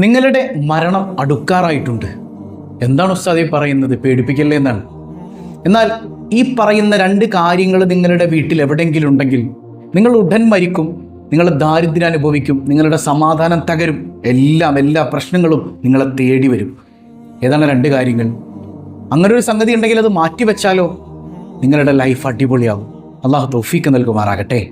നിങ്ങളുടെ മരണം അടുക്കാറായിട്ടുണ്ട്. എന്താണ് ഉസ്താദി പറയുന്നത്? പേടിപ്പിക്കല്ലേ എന്നാണ് എന്നാൽ ഈ പറയുന്ന രണ്ട് കാര്യങ്ങൾ നിങ്ങളുടെ വീട്ടിൽ എവിടെയെങ്കിലും ഉണ്ടെങ്കിൽ നിങ്ങൾ ഉടൻ മരിക്കും നിങ്ങൾ ദാരിദ്ര്യം അനുഭവിക്കും നിങ്ങളുടെ സമാധാനം തകരും എല്ലാം എല്ലാ പ്രശ്നങ്ങളും നിങ്ങളെ തേടി വരും. ഏതാണ് രണ്ട് കാര്യങ്ങൾ? അങ്ങനെ ഒരു സംഗതി ഉണ്ടെങ്കിൽ അത് മാറ്റിവെച്ചാലോ? നിങ്ങളുടെ ലൈഫ് അടിപൊളിയാകും അള്ളാഹു തൗഫീക്ക് നൽകുമാറാകട്ടെ.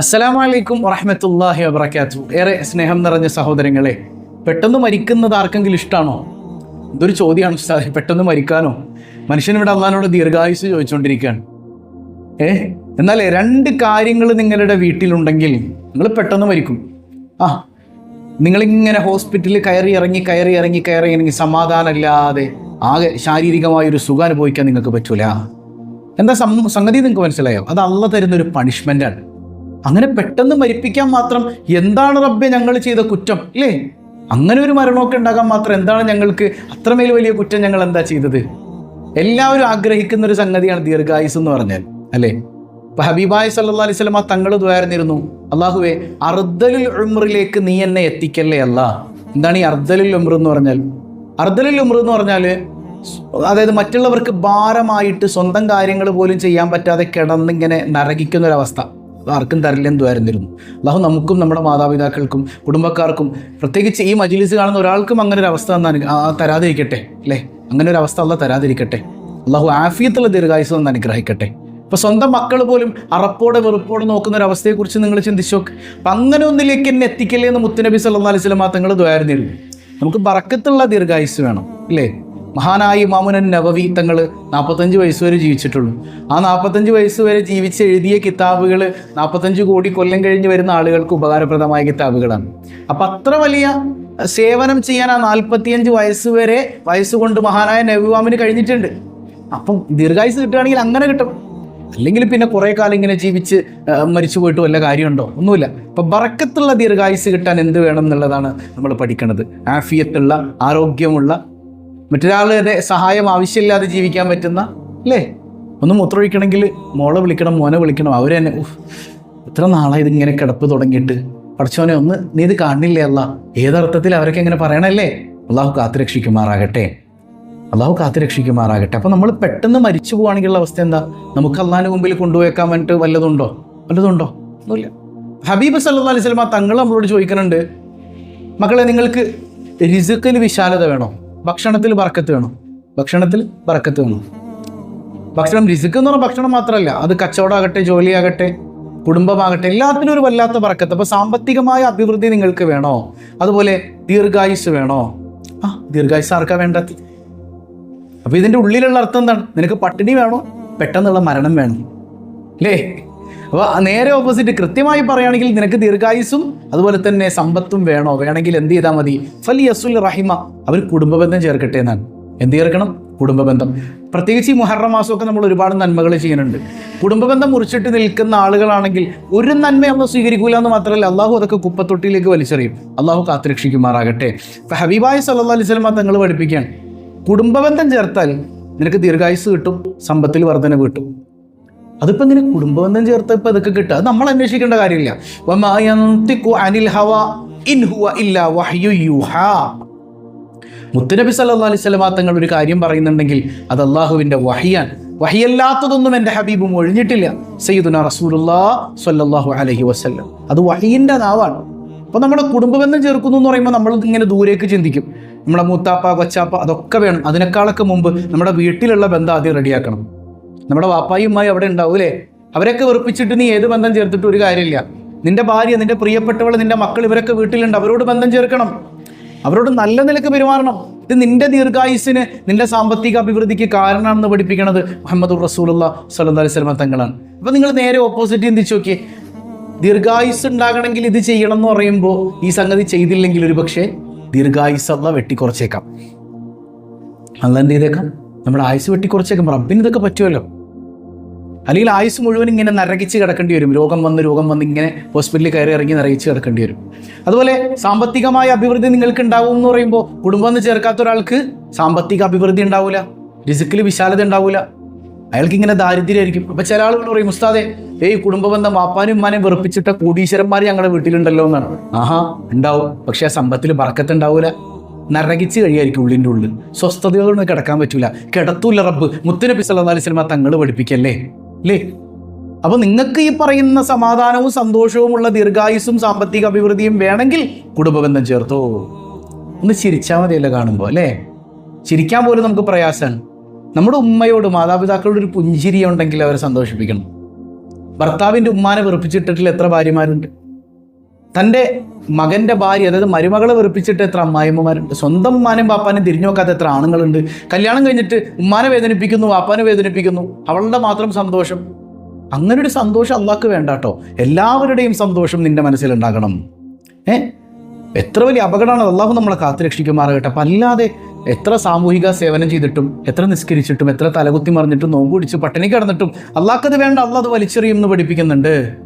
അസ്സലാമലൈക്കും വറഹമത്തല്ലാഹി വബർക്കാത്തു ഏറെ സ്നേഹം നിറഞ്ഞ സഹോദരങ്ങളെ പെട്ടെന്ന് മരിക്കുന്നത് ആർക്കെങ്കിലും ഇഷ്ടമാണോ ഇതൊരു ചോദ്യമാണ് പെട്ടെന്ന് മരിക്കാനോ? മനുഷ്യൻ ഇവിടെ അള്ളഹാനോട് ദീർഘായുസ് ചോദിച്ചുകൊണ്ടിരിക്കുകയാണ്. ഏ? എന്നാൽ രണ്ട് കാര്യങ്ങൾ നിങ്ങളുടെ വീട്ടിലുണ്ടെങ്കിൽ നിങ്ങൾ പെട്ടെന്ന് മരിക്കും. ആ നിങ്ങളിങ്ങനെ ഹോസ്പിറ്റലിൽ കയറി ഇറങ്ങി കയറി ഇറങ്ങി കയറി ഇറങ്ങി സമാധാനമില്ലാതെ ആകെ ശാരീരികമായ ഒരു സുഖം അനുഭവിക്കാൻ നിങ്ങൾക്ക് പറ്റൂല. എന്താ സംഗതി നിങ്ങൾക്ക് മനസ്സിലായോ? അത് അള്ള തരുന്നൊരു പണിഷ്മെന്റാണ് അങ്ങനെ പെട്ടെന്ന് മരിപ്പിക്കാൻ മാത്രം എന്താണ് റബ്ബെ ഞങ്ങൾ ചെയ്ത കുറ്റം ഇല്ലേ? അങ്ങനെ ഒരു മരണമൊക്കെ ഉണ്ടാകാൻ മാത്രം എന്താണ് ഞങ്ങൾക്ക് അത്രമേൽ വലിയ കുറ്റം ഞങ്ങൾ എന്താ ചെയ്തത്? എല്ലാവരും ആഗ്രഹിക്കുന്ന ഒരു സംഗതിയാണ് ദീർഘായുസ് എന്ന് പറഞ്ഞാൽ അല്ലേ? ഇപ്പൊ ഹബീബായ് സല്ലാ അലൈഹി സ്വലമ തങ്ങൾ ദ്വാരുന്നിരുന്നു. അള്ളാഹുവെ അർദ്ദലുൽ ഉമ്രിലേക്ക് നീ എന്നെ എത്തിക്കല്ലേ അല്ല? എന്താണ് ഈ അർദ്ദലുൽ ഉമർ എന്ന് പറഞ്ഞാൽ? അർദ്ദലുൽ ഉമർ എന്ന് പറഞ്ഞാൽ അതായത് മറ്റുള്ളവർക്ക് ഭാരമായിട്ട് സ്വന്തം കാര്യങ്ങൾ പോലും ചെയ്യാൻ പറ്റാതെ കിടന്നിങ്ങനെ നരകിക്കുന്ന ഒരവസ്ഥ ആർക്കും തരില്ല എന്തുമായിരുന്നിരുന്നു അള്ളാഹു നമുക്കും നമ്മുടെ മാതാപിതാക്കൾക്കും കുടുംബക്കാർക്കും പ്രത്യേകിച്ച് ഈ മജിലിസ് കാണുന്ന ഒരാൾക്കും അങ്ങനെ ഒരു അവസ്ഥ തരാതിരിക്കട്ടെ അല്ലേ? അങ്ങനെ ഒരു അവസ്ഥ അല്ല തരാതിരിക്കട്ടെ. അള്ളാഹു ആഫിയത്തുള്ള ദീർഘായുസ് എന്ന് അനുഗ്രഹിക്കട്ടെ. ഇപ്പൊ സ്വന്തം മക്കൾ പോലും അറപ്പോടെ വെറുപ്പോടെ നോക്കുന്ന ഒരു അവസ്ഥയെക്കുറിച്ച് നിങ്ങൾ ചിന്തിച്ചു അപ്പം അങ്ങനെ ഒന്നിലേക്ക് എന്നെ എത്തിക്കല്ലേ എന്ന് മുത്തുനബി സല്ലാ അലൈഹി സ്വലമാ തങ്ങൾ ദ്വാരുന്നിരുന്നു. നമുക്ക് ബറക്കത്തുള്ള ദീർഘായുസ് വേണം ഇല്ലേ മഹാനായി മാമുനൻ നവവി തങ്ങൾ നാൽപ്പത്തഞ്ച് വയസ്സ് വരെ ജീവിച്ചിട്ടുള്ളൂ. ആ നാൽപ്പത്തഞ്ച് വയസ്സ് വരെ ജീവിച്ച് എഴുതിയ കിതാബുകൾ നാൽപ്പത്തഞ്ച് കോടി കൊല്ലം കഴിഞ്ഞ് വരുന്ന ആളുകൾക്ക് ഉപകാരപ്രദമായ കിതാബുകളാണ്. അപ്പം അത്ര വലിയ സേവനം ചെയ്യാൻ ആ നാൽപ്പത്തിയഞ്ച് വയസ്സ് വരെ വയസ്സുകൊണ്ട് മഹാനായ നബിവാമിന് കഴിഞ്ഞിട്ടുണ്ട്. അപ്പം ദീർഘായുസ് കിട്ടുകയാണെങ്കിൽ അങ്ങനെ കിട്ടും അല്ലെങ്കിൽ പിന്നെ കുറേ കാലം ഇങ്ങനെ ജീവിച്ച് മരിച്ചു പോയിട്ട് വല്ല കാര്യമുണ്ടോ? ഒന്നുമില്ല. അപ്പം ബറക്കത്തുള്ള ദീർഘായുസ് കിട്ടാൻ എന്ത് വേണം എന്നുള്ളതാണ് നമ്മൾ പഠിക്കുന്നത് ആഫിയത്തുള്ള ആരോഗ്യമുള്ള മറ്റൊരാളുടെ സഹായം ആവശ്യമില്ലാതെ ജീവിക്കാൻ പറ്റുന്ന അല്ലേ? ഒന്ന് മൂത്രമൊഴിക്കണമെങ്കിൽ മോളെ വിളിക്കണം മോനെ വിളിക്കണം. അവരെ തന്നെ ഇത്ര നാളായി ഇതിങ്ങനെ കിടപ്പ് തുടങ്ങിയിട്ട്. പഠിച്ചോനെ ഒന്ന് നീ ഇത് കാണില്ലേ അല്ല? ഏതർത്ഥത്തിൽ അവരൊക്കെ ഇങ്ങനെ പറയണല്ലേ? അള്ളാഹു കാത്തുരക്ഷിക്കുമാറാകട്ടെ. അള്ളാഹു കാത്തുരക്ഷിക്കുമാറാകട്ടെ. അപ്പോൾ നമ്മൾ പെട്ടെന്ന് മരിച്ചു പോവുകയാണെങ്കിലുള്ള അവസ്ഥ എന്താ? നമുക്ക് അള്ളാഹിന് മുമ്പിൽ കൊണ്ടുപോയേക്കാൻ വേണ്ടിയിട്ട് വല്ലതുണ്ടോ? വല്ലതുണ്ടോ? ഒന്നുമില്ല. ഹബീബ് സല്ലാ അലൈഹി തങ്ങൾ നമ്മളോട് ചോദിക്കുന്നുണ്ട് മക്കളെ നിങ്ങൾക്ക് രിസുക്കിൽ വിശാലത വേണോ? ഭക്ഷണത്തിൽ ബറക്കത്ത് വേണം. ഭക്ഷണത്തിൽ ബറക്കത്ത് വേണം. ഭക്ഷണം രിസുക്ക് എന്ന് പറഞ്ഞാൽ ഭക്ഷണം മാത്രമല്ല. അത് കച്ചവടമാകട്ടെ ജോലിയാകട്ടെ കുടുംബമാകട്ടെ എല്ലാത്തിനും ഒരു വല്ലാത്ത പറക്കത്ത് അപ്പോൾ സാമ്പത്തികമായ അഭിവൃദ്ധി നിങ്ങൾക്ക് വേണോ? അതുപോലെ ദീർഘായുസ് വേണോ? ആ ദീർഘായുസ് ആർക്കാ വേണ്ടത്? അപ്പോൾ ഇതിന്റെ ഉള്ളിലുള്ള അർത്ഥം എന്താണ്? നിനക്ക് പട്ടിണി വേണോ? പെട്ടെന്നുള്ള മരണം വേണം. അല്ലേ അപ്പോൾ നേരെ ഓപ്പോസിറ്റ് കൃത്യമായി പറയുകയാണെങ്കിൽ നിനക്ക് ദീർഘായുസും അതുപോലെ തന്നെ സമ്പത്തും വേണോ? വേണമെങ്കിൽ എന്ത് ചെയ്താൽ മതി? ഫലി അസുൽ റഹിമ. അവർ കുടുംബബന്ധം ചേർക്കട്ടെ എന്നാണ്. എന്ത് ചേർക്കണം? കുടുംബബന്ധം. പ്രത്യേകിച്ച് ഈ മുഹറം മാസമൊക്കെ നമ്മൾ ഒരുപാട് നന്മകൾ ചെയ്യുന്നുണ്ട്. കുടുംബബന്ധം മുറിച്ചിട്ട് നിൽക്കുന്ന ആളുകളാണെങ്കിൽ ഒരു നന്മ അന്ന് സ്വീകരിക്കൂല എന്ന് മാത്രമല്ല അള്ളാഹു അതൊക്കെ കുപ്പത്തൊട്ടിയിലേക്ക് വലിച്ചെറിയും. അള്ളാഹു കാത്തുരക്ഷിക്കുമാറാകട്ടെ. ഹബീബായ് സല്ലാ അലൈഹി സ്വലമ തങ്ങൾ പഠിപ്പിക്കുകയാണ്. കുടുംബബന്ധം ചേർത്താൽ നിനക്ക് ദീർഘായുസ് കിട്ടും സമ്പത്തിൽ വർധന കിട്ടും. അതിപ്പോ ഇങ്ങനെ കുടുംബബന്ധം ചേർത്ത് ഇപ്പൊ ഇതൊക്കെ കിട്ടുക? അത് നമ്മൾ അന്വേഷിക്കേണ്ട കാര്യമില്ല. അനിൽ ഹവ ഇൻ ഹുവ സല്ലല്ലാഹു അലൈഹി സ്വലമാ തങ്ങൾ ഒരു കാര്യം പറയുന്നുണ്ടെങ്കിൽ അത് അള്ളാഹുവിന്റെ വഹിയാൻ വഹിയല്ലാത്തതൊന്നും എന്റെ ഹബീബും ഒഴിഞ്ഞിട്ടില്ല. സയ്യിദുന റസൂലുല്ലാ സല്ലാഹു അലഹി വസല്ലം. അത് വഹീന്റെ നാവാണ്. അപ്പോൾ നമ്മുടെ കുടുംബബന്ധം ചേർക്കുന്നു എന്ന് പറയുമ്പോൾ നമ്മൾ ഇങ്ങനെ ദൂരേക്ക് ചിന്തിക്കും. നമ്മുടെ മൂത്താപ്പ കൊച്ചാപ്പ അതൊക്കെ വേണം. അതിനേക്കാളൊക്കെ മുമ്പ് നമ്മുടെ വീട്ടിലുള്ള ബന്ധം ആദ്യം റെഡിയാക്കണം. നമ്മുടെ വാപ്പായും അവിടെ ഉണ്ടാവും അല്ലേ അവരൊക്കെ വെറുപ്പിച്ചിട്ട് നീ ഏത് ബന്ധം ചേർത്തിട്ട് ഒരു കാര്യമില്ല. നിന്റെ ഭാര്യ നിന്റെ പ്രിയപ്പെട്ടവൾ നിന്റെ മക്കൾ ഇവരൊക്കെ വീട്ടിലുണ്ട്. അവരോട് ബന്ധം ചേർക്കണം. അവരോട് നല്ല നിലയ്ക്ക് പെരുമാറണം. ഇത് നിന്റെ ദീർഘായുസിന് നിന്റെ സാമ്പത്തിക അഭിവൃദ്ധിക്ക് കാരണമാണെന്ന് പഠിപ്പിക്കണത് മുഹമ്മദ് റസൂലുള്ള സല്ലല്ലാഹു അലൈഹി വസല്ലം തങ്ങളാണ്. അപ്പോൾ നിങ്ങൾ നേരെ ഓപ്പോസിറ്റ് ചിന്തിച്ചു നോക്കിയേ. ദീർഘായുസ് ഉണ്ടാകണമെങ്കിൽ ഇത് ചെയ്യണം എന്ന് പറയുമ്പോൾ ഈ സംഗതി ചെയ്തില്ലെങ്കിൽ ഒരു പക്ഷേ ദീർഘായുസ് അല്ല വെട്ടിക്കുറച്ചേക്കാം. അല്ല എന്ത് ചെയ്തേക്കാം? നമ്മുടെ ആയുസ് വെട്ടിക്കുറച്ചേക്കാം. റബ്ബിന് ഇതൊക്കെ പറ്റുമല്ലോ. അല്ലെങ്കിൽ ആയുസ് മുഴുവൻ ഇങ്ങനെ നരകിച്ച് കിടക്കേണ്ടി വരും. രോഗം വന്ന് രോഗം വന്ന് ഇങ്ങനെ ഹോസ്പിറ്റലിൽ കയറി ഇറങ്ങി നരകിച്ച് കിടക്കേണ്ടി വരും. അതുപോലെ സാമ്പത്തികമായ അഭിവൃദ്ധി നിങ്ങൾക്ക് ഉണ്ടാവും എന്ന് പറയുമ്പോൾ കുടുംബം എന്ന് ചേർക്കാത്ത ഒരാൾക്ക് സാമ്പത്തിക അഭിവൃദ്ധി ഉണ്ടാവില്ല രിസിക്കിൽ വിശാലത ഉണ്ടാവില്ല അയാൾക്ക് ഇങ്ങനെ ദാരിദ്ര്യമായിരിക്കും. അപ്പൊ ചില ആളുകൾ പറയും ഉസ്താദെ ഏയ് കുടുംബ ബന്ധം വാപ്പാനും ഉമ്മാനും വെറുപ്പിച്ചിട്ട കോടീശ്വരന്മാർ ഞങ്ങളുടെ വീട്ടിലുണ്ടല്ലോ എന്നാണ്. ആഹാ ഉണ്ടാവും. പക്ഷെ ആ സമ്പത്തിൽ പറക്കത്ത് നരകിച്ച് കഴിയായിരിക്കും ഉള്ളിന്റെ ഉള്ളിൽ. സ്വസ്ഥതയോടൊന്നും കിടക്കാൻ പറ്റൂല. കിടത്തൂല റബ്ബ്. മുത്തുനബി സല്ലല്ലാഹു അലൈഹി തങ്ങൾ പഠിപ്പിക്കല്ലേ? അല്ലേ അപ്പൊ നിങ്ങൾക്ക് ഈ പറയുന്ന സമാധാനവും സന്തോഷവുമുള്ള ദീർഘായുസും സാമ്പത്തിക അഭിവൃദ്ധിയും വേണമെങ്കിൽ കുടുംബബന്ധം ചേർത്തോ. ഒന്ന് ചിരിച്ചാൽ മതിയല്ലോ കാണുമ്പോൾ അല്ലേ? ചിരിക്കാൻ പോലും നമുക്ക് പ്രയാസമാണ് നമ്മുടെ ഉമ്മയോട് മാതാപിതാക്കളോട് ഒരു പുഞ്ചിരി ഉണ്ടെങ്കിൽ അവരെ സന്തോഷിപ്പിക്കണം. ഭർത്താവിന്റെ ഉമ്മാനെ വെറുപ്പിച്ചിട്ടിട്ടില്ല എത്ര ഭാര്യമാരുണ്ട്. തന്റെ മകന്റെ ഭാര്യ അതായത് മരുമകളെ വെറുപ്പിച്ചിട്ട് എത്ര അമ്മായിമ്മമാരുണ്ട് സ്വന്തം ഉമ്മാനും പാപ്പാനും തിരിഞ്ഞു നോക്കാത്ത എത്ര ആണുങ്ങളുണ്ട്? കല്യാണം കഴിഞ്ഞിട്ട് ഉമ്മാനെ വേദനിപ്പിക്കുന്നു പാപ്പാനെ വേദനിപ്പിക്കുന്നു. അവളുടെ മാത്രം സന്തോഷം. അങ്ങനൊരു സന്തോഷം അള്ളാക്ക് വേണ്ട കേട്ടോ എല്ലാവരുടെയും സന്തോഷം നിന്റെ മനസ്സിലുണ്ടാകണം. ഏ? എത്ര വലിയ അപകടമാണ് അള്ളാഹു നമ്മളെ കാത്തുരക്ഷിക്കുമാറാകട്ടെ അപ്പം അല്ലാതെ എത്ര സാമൂഹിക സേവനം ചെയ്തിട്ടും എത്ര നിസ്കരിച്ചിട്ടും എത്ര തലകുത്തി മറിഞ്ഞിട്ടും നോമ്പ് പിടിച്ച് പട്ടിണി കിടന്നിട്ടും അള്ളാഹ്ക്കത് വേണ്ട. അള്ളാഹ് അത് വലിച്ചെറിയും എന്ന് പഠിപ്പിക്കുന്നുണ്ട്.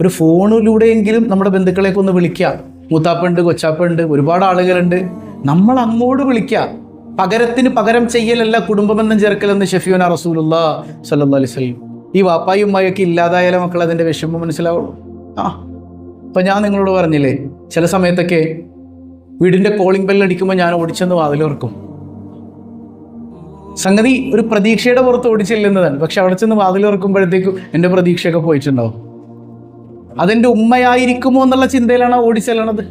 ഒരു ഫോണിലൂടെയെങ്കിലും നമ്മുടെ ബന്ധുക്കളെയൊക്കെ ഒന്ന് വിളിക്കുക. മൂത്താപ്പുണ്ട് കൊച്ചാപ്പുണ്ട് ഒരുപാട് ആളുകളുണ്ട്. നമ്മൾ അങ്ങോട്ട് വിളിക്കുക. പകരത്തിന് പകരം ചെയ്യലല്ല കുടുംബബന്ധം ചേർക്കലെന്ന് ഷെഫിയോന റസൂലുള്ള സല്ലാ അലൈഹി വസല്ലം. ഈ വാപ്പായും ഉമ്മയൊക്കെ ഇല്ലാതായാലും മക്കൾ അതിന്റെ വിഷമം മനസ്സിലാവുള്ളൂ. ആ ഇപ്പം ഞാൻ നിങ്ങളോട് പറഞ്ഞില്ലേ ചില സമയത്തൊക്കെ വീടിന്റെ കോളിംഗ് ബെല്ലടിക്കുമ്പോൾ ഞാൻ ഓടിച്ചെന്ന് വാതിലുറക്കും. സംഗതി ഒരു പ്രതീക്ഷയുടെ പുറത്ത് ഓടിച്ചില്ലെന്നതാണ്. പക്ഷെ അവിടെ ചെന്ന് വാതിലുറക്കുമ്പോഴത്തേക്കും എന്റെ പ്രതീക്ഷയൊക്കെ പോയിട്ടുണ്ടാവും. അതെന്റെ ഉമ്മയായിരിക്കുമോ എന്നുള്ള ചിന്തയിലാണ് ഓടി ഓടിച്ചെല്ലണത്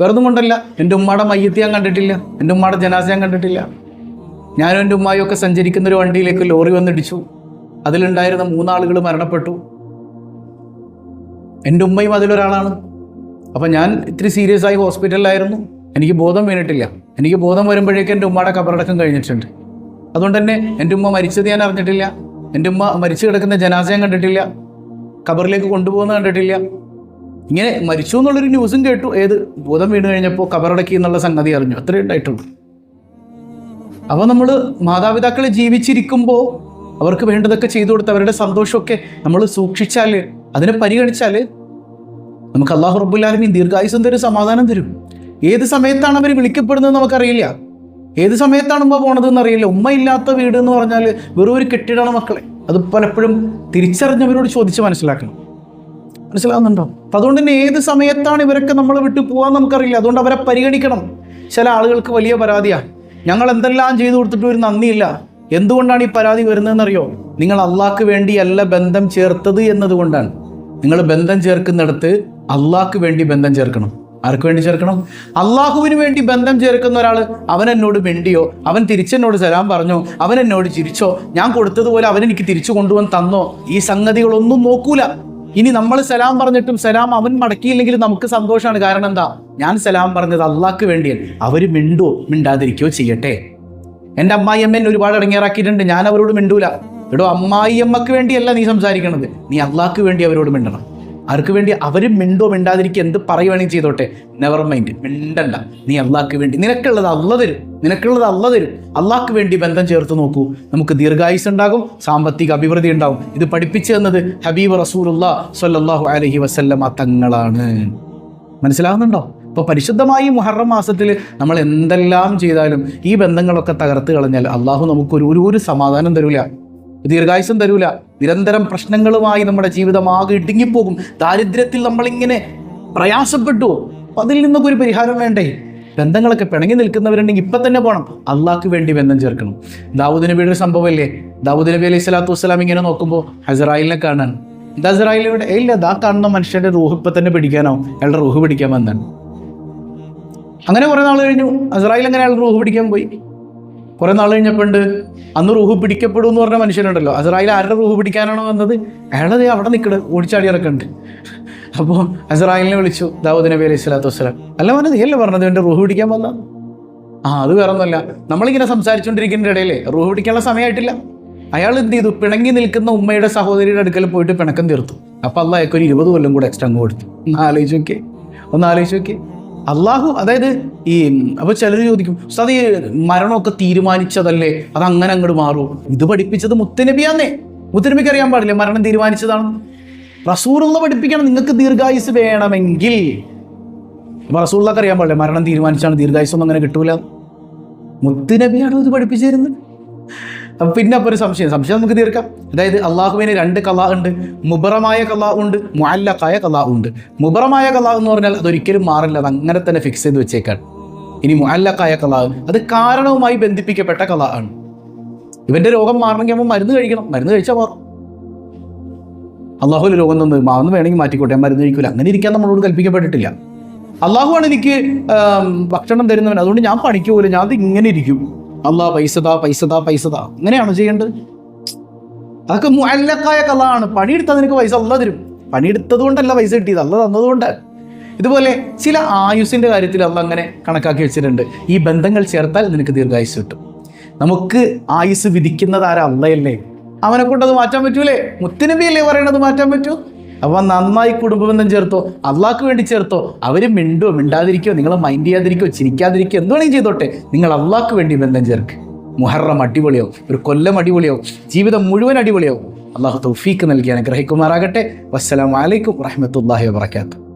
വെറുതെ കൊണ്ടല്ല എന്റെ ഉമ്മയുടെ മയ്യത്തി ഞാൻ കണ്ടിട്ടില്ല എന്റെ ഉമ്മയുടെ ജനാസ ഞാൻ കണ്ടിട്ടില്ല. ഞാനും എന്റെ ഉമ്മായും ഒക്കെ സഞ്ചരിക്കുന്ന ഒരു വണ്ടിയിലേക്ക് ലോറി വന്നിടിച്ചു. അതിലുണ്ടായിരുന്ന മൂന്നാളുകൾ മരണപ്പെട്ടു. എന്റെ ഉമ്മയും അതിലൊരാളാണ്. അപ്പം ഞാൻ ഇത്തിരി സീരിയസ് ആയി ഹോസ്പിറ്റലിലായിരുന്നു. എനിക്ക് ബോധം വീണിട്ടില്ല. എനിക്ക് ബോധം വരുമ്പോഴേക്കും എന്റെ ഉമ്മയുടെ കബറടക്കം കഴിഞ്ഞിട്ടുണ്ട്. അതുകൊണ്ട് തന്നെ എന്റെ ഉമ്മ മരിച്ചത് ഞാൻ അറിഞ്ഞിട്ടില്ല. എന്റെ ഉമ്മ മരിച്ചു കിടക്കുന്ന ജനാസയം കണ്ടിട്ടില്ല. കബറിലേക്ക് കൊണ്ടുപോകുന്ന കണ്ടിട്ടില്ല. ഇങ്ങനെ മരിച്ചു എന്നുള്ളൊരു ന്യൂസും കേട്ടു. ഏത് ഭൂതം വീണ് കഴിഞ്ഞപ്പോൾ ഖബറടക്കി എന്നുള്ള സംഗതി അറിഞ്ഞു. അത്രേ ഉണ്ടായിട്ടുള്ളൂ. അപ്പോൾ നമ്മൾ മാതാപിതാക്കൾ ജീവിച്ചിരിക്കുമ്പോൾ അവർക്ക് വേണ്ടതൊക്കെ ചെയ്തു കൊടുത്ത് അവരുടെ സന്തോഷമൊക്കെ നമ്മൾ സൂക്ഷിച്ചാൽ അതിനെ പരിഗണിച്ചാൽ നമുക്ക് അള്ളാഹു റബ്ബുല്ലാലമീൻ ദീർഘായുസം തരും സമാധാനം തരും. ഏത് സമയത്താണ് അവർ വിളിക്കപ്പെടുന്നത് നമുക്കറിയില്ല. ഏത് സമയത്താണ് ഉമ്മ പോണതെന്ന് അറിയില്ല ഉമ്മ ഇല്ലാത്ത വീട് എന്ന് പറഞ്ഞാൽ വെറും ഒരു കെട്ടിടമാണ് മക്കളെ. അത് പലപ്പോഴും തിരിച്ചറിഞ്ഞവരോട് ചോദിച്ച് മനസ്സിലാക്കണം. മനസ്സിലാവുന്നുണ്ടോ? അപ്പം അതുകൊണ്ട് തന്നെ ഏത് സമയത്താണ് ഇവരൊക്കെ നമ്മളെ വിട്ടു പോകാൻ നമുക്കറിയില്ല. അതുകൊണ്ട് അവരെ പരിഗണിക്കണം. ചില ആളുകൾക്ക് വലിയ പരാതിയാണ് ഞങ്ങൾ എന്തെല്ലാം ചെയ്തു കൊടുത്തിട്ട് ഒരു നന്ദിയില്ല. എന്തുകൊണ്ടാണ് ഈ പരാതി വരുന്നതെന്നറിയോ? നിങ്ങൾ അള്ളാഹ്ക്ക് വേണ്ടിയല്ല ബന്ധം ചേർത്തത് എന്നതുകൊണ്ടാണ്. നിങ്ങൾ ബന്ധം ചേർക്കുന്നിടത്ത് അള്ളാഹ്ക്ക് വേണ്ടി ബന്ധം ചേർക്കണം. ആർക്ക് വേണ്ടി ചേർക്കണം? അള്ളാഹുവിന് വേണ്ടി ബന്ധം ചേർക്കുന്ന ഒരാൾ അവൻ എന്നോട് മിണ്ടിയോ? അവൻ തിരിച്ചെന്നോട് സലാം പറഞ്ഞോ? അവൻ എന്നോട് ചിരിച്ചോ? ഞാൻ കൊടുത്തതുപോലെ അവൻ എനിക്ക് തിരിച്ചു കൊണ്ടുവന്ന് തന്നോ? ഈ സംഗതികളൊന്നും നോക്കൂല. ഇനി നമ്മൾ സലാം പറഞ്ഞിട്ടും സലാം അവൻ മടക്കിയില്ലെങ്കിൽ നമുക്ക് സന്തോഷമാണ് കാരണം എന്താ? ഞാൻ സലാം പറഞ്ഞത് അള്ളാഹ്ക്ക് വേണ്ടിയാണ്. അവർ മിണ്ടോ? മിണ്ടാതിരിക്കോ ചെയ്യട്ടെ. എന്റെ അമ്മായി അമ്മ എന്നെ ഒരുപാട് അടങ്ങേറാക്കിയിട്ടുണ്ട്. ഞാൻ അവരോട് മിണ്ടൂല. എടോ അമ്മായി അമ്മയ്ക്ക് വേണ്ടിയല്ല നീ സംസാരിക്കണത്. നീ അള്ളാഹ്ക്ക് വേണ്ടി അവരോട് മിണ്ടണം. ആർക്ക് വേണ്ടി അവർ മിണ്ടോ മിണ്ടാതിരിക്കുക എന്ത് പറയുവാണെങ്കിൽ ചെയ്തോട്ടെ. നെവർ മൈൻഡ് മിണ്ടല്ല നീ അള്ളാഹ്ക്ക് വേണ്ടി. നിനക്കുള്ളത് അല്ല തരും. നിനക്കുള്ളത് അല്ല തരും. അള്ളാഹ്ക്ക് വേണ്ടി ബന്ധം ചേർത്ത് നോക്കൂ. നമുക്ക് ദീർഘായുസ് ഉണ്ടാകും. സാമ്പത്തിക അഭിവൃദ്ധി ഉണ്ടാകും. ഇത് പഠിപ്പിച്ചു തന്നത് ഹബീബ് റസൂലുള്ള സ്വല്ലല്ലാഹു അലഹി വസല്ലമ തങ്ങളാണ്. മനസ്സിലാകുന്നുണ്ടോ ഇപ്പോൾ പരിശുദ്ധമായി മുഹറം മാസത്തിൽ നമ്മൾ എന്തെല്ലാം ചെയ്താലും ഈ ബന്ധങ്ങളൊക്കെ തകർത്ത് കളഞ്ഞാൽ അള്ളാഹു നമുക്ക് ഒരു ഒരു സമാധാനം തരൂല. ദീർഘായുസം തരൂല. നിരന്തരം പ്രശ്നങ്ങളുമായി നമ്മുടെ ജീവിതം ആകെ ഇടുങ്ങിപ്പോകും. ദാരിദ്ര്യത്തിൽ നമ്മളിങ്ങനെ പ്രയാസപ്പെട്ടു അതിൽ നിന്നൊക്കെ ഒരു പരിഹാരം വേണ്ടേ? ബന്ധങ്ങളൊക്കെ പിണങ്ങി നിൽക്കുന്നവരുണ്ടെങ്കിൽ ഇപ്പം തന്നെ പോകണം അള്ളാഹ്ക്ക് വേണ്ടി ബന്ധം ചേർക്കണം. ദാവൂദ് നബിയുടെ ഒരു സംഭവമല്ലേ? ദാവൂദ് നബി അലൈഹി സ്വലാത്തു വസ്സലാം ഇങ്ങനെ നോക്കുമ്പോൾ ഹസറായിലിനെ കാണാൻ. എന്താ ഹസറായിൽ ഇവിടെ ഇല്ല ദാ കാണുന്ന മനുഷ്യന്റെ റൂഹ് ഇപ്പം തന്നെ പിടിക്കാനാവും. അയാളുടെ റൂഹ് പിടിക്കാൻ വന്നാണ്. അങ്ങനെ കുറേ നാൾ കഴിഞ്ഞു. ഹസറായിൽ അങ്ങനെ അയാൾ റൂഹ് പിടിക്കാൻ പോയി. കുറേ നാൾ കഴിഞ്ഞപ്പോണ്ട് അന്ന് റൂഹ് പിടിക്കപ്പെടും എന്ന് പറഞ്ഞ മനുഷ്യനുണ്ടല്ലോ അസറായിൽ ആരുടെ റൂഹ് പിടിക്കാനാണോ വന്നത്? അയാളത് അവിടെ നിൽക്കണ് ഓടിച്ചാടി ഇറക്കുന്നുണ്ട് അപ്പോൾ അസറായിലിനെ വിളിച്ചു ദാവൂദ് നബി അലൈഹി സ്വലാത്തു വസ്സലാം. അല്ല പറഞ്ഞത് നീയല്ലേ പറഞ്ഞത് എന്റെ റൂഹ് പിടിക്കാൻ വന്ന? ആ അത് വേറെ ഒന്നുമല്ല. നമ്മളിങ്ങനെ സംസാരിച്ചുകൊണ്ടിരിക്കുന്ന ഇടയിലേ റൂഹ് പിടിക്കാനുള്ള സമയമായിട്ടില്ല അയാൾ എന്ത് ചെയ്തു? പിണങ്ങി നിൽക്കുന്ന ഉമ്മയുടെ സഹോദരിയുടെ അടുക്കൽ പോയിട്ട് പിണക്കം തീർത്തു. അപ്പോൾ അള്ളാഹ് ഒരു ഇരുപത് കൊല്ലം കൂടെ എക്സ്ട്രാ അങ്ങ് കൊടുത്തു. ഒന്ന് ആലോചിച്ച് നോക്കിയേ. ഒന്ന് ആലോചിച്ച് നോക്കിയേ. അള്ളാഹു അതായത് ഈ അപ്പോൾ ചിലർ ചോദിക്കും ഉസ്താദ് ഈ മരണമൊക്കെ തീരുമാനിച്ചതല്ലേ? അത് അങ്ങനെ അങ്ങോട്ട് മാറൂ. ഇത് പഠിപ്പിച്ചത് മുത്തനബിയാന്നേ. മുത്തനബിക്ക് അറിയാൻ പാടില്ലേ മരണം തീരുമാനിച്ചതാണ് റസൂറുള്ള പഠിപ്പിക്കണം നിങ്ങൾക്ക് ദീർഘായുസ് വേണമെങ്കിൽ. അപ്പോൾ അറിയാൻ പാടില്ലേ മരണം തീരുമാനിച്ചാണ് ദീർഘായുസ് ഒന്നും അങ്ങനെ കിട്ടൂല? മുത്തുനബിയാണ് ഇത് പഠിപ്പിച്ചു തരുന്നത് അപ്പം പിന്നെ അപ്പോൾ ഒരു സംശയം സംശയം നമുക്ക് തീർക്കാം. അതായത് അള്ളാഹുവിന് രണ്ട് കല ഉണ്ട് മുബറമായ കല ഉണ്ട് മുഅല്ലഖായ കല ഉണ്ട്. മുബറമായ കല എന്ന് പറഞ്ഞാൽ അതൊരിക്കലും മാറില്ല അത് അങ്ങനെ തന്നെ ഫിക്സ് ചെയ്ത് വെച്ചേക്കാണ്. ഇനി മുഅല്ലഖായ കല അത് കാരണവുമായി ബന്ധിപ്പിക്കപ്പെട്ട കല ആണ്. ഇവന്റെ രോഗം മാറണമെങ്കിൽ അവൻ മരുന്ന് കഴിക്കണം മരുന്ന് കഴിച്ചാൽ മാറും അള്ളാഹുവിന്റെ രോഗം തന്നു മാറുന്നു വേണമെങ്കിൽ മാറ്റിക്കോട്ടെ മരുന്ന് കഴിക്കില്ല അങ്ങനെ ഇരിക്കാൻ നമ്മളോട് കൽപ്പിക്കപ്പെട്ടിട്ടില്ല. അള്ളാഹുവാണ് എനിക്ക് ഭക്ഷണം തരുന്നവൻ അതുകൊണ്ട് ഞാൻ പണിക്കുമല്ലോ ഞാൻ അത് ഇങ്ങനെ ഇരിക്കും. അള്ളാഹ് പൈസതാ പൈസതാ പൈസതാ. അങ്ങനെയാണോ ചെയ്യേണ്ടത്? അതൊക്കെ മുല്ലക്കായ കള്ളാണ് പണിയെടുത്താൽ നിനക്ക് പൈസ അല്ല തരും. പണിയെടുത്തത് കൊണ്ടല്ല പൈസ കിട്ടിയത്. അല്ല തന്നതുകൊണ്ട്. ഇതുപോലെ ചില ആയുസിന്റെ കാര്യത്തിൽ അല്ല അങ്ങനെ കണക്കാക്കി വെച്ചിട്ടുണ്ട്. ഈ ബന്ധങ്ങൾ ചേർത്താൽ നിനക്ക് ദീർഘായുസ് കിട്ടും. നമുക്ക് ആയുസ് വിധിക്കുന്നതാരല്ലേ അവനെ കൊണ്ടത് മാറ്റാൻ പറ്റൂലേ? മുത്തുനബിയല്ലേ പറയണത് മാറ്റാൻ പറ്റൂ? അപ്പൊ നന്നായി കുടുംബബന്ധം ചേർത്തോ അള്ളാഹ്ക്ക് വേണ്ടി ചേർത്തോ അവർ മിണ്ടോ മിണ്ടാതിരിക്കോ നിങ്ങൾ മൈൻഡ് ചെയ്യാതിരിക്കോ ചിരിക്കാതിരിക്കോ എന്ത് വേണമെങ്കിലും ചെയ്തോട്ടെ. നിങ്ങൾ അള്ളാഹ്ക്ക് വേണ്ടി ബന്ധം ചേർക്ക്. മുഹറം അടിപൊളിയാവും ഒരു കൊല്ലം അടിപൊളിയാവും ജീവിതം മുഴുവൻ അടിപൊളിയാവും. അള്ളാഹു തൗഫീക്ക് നൽകി അനുഗ്രഹിക്കുമാറാകട്ടെ. വസ്സലാം വലൈക്കും വറഹമത്തല്ലാഹി വാബർക്കാത്തു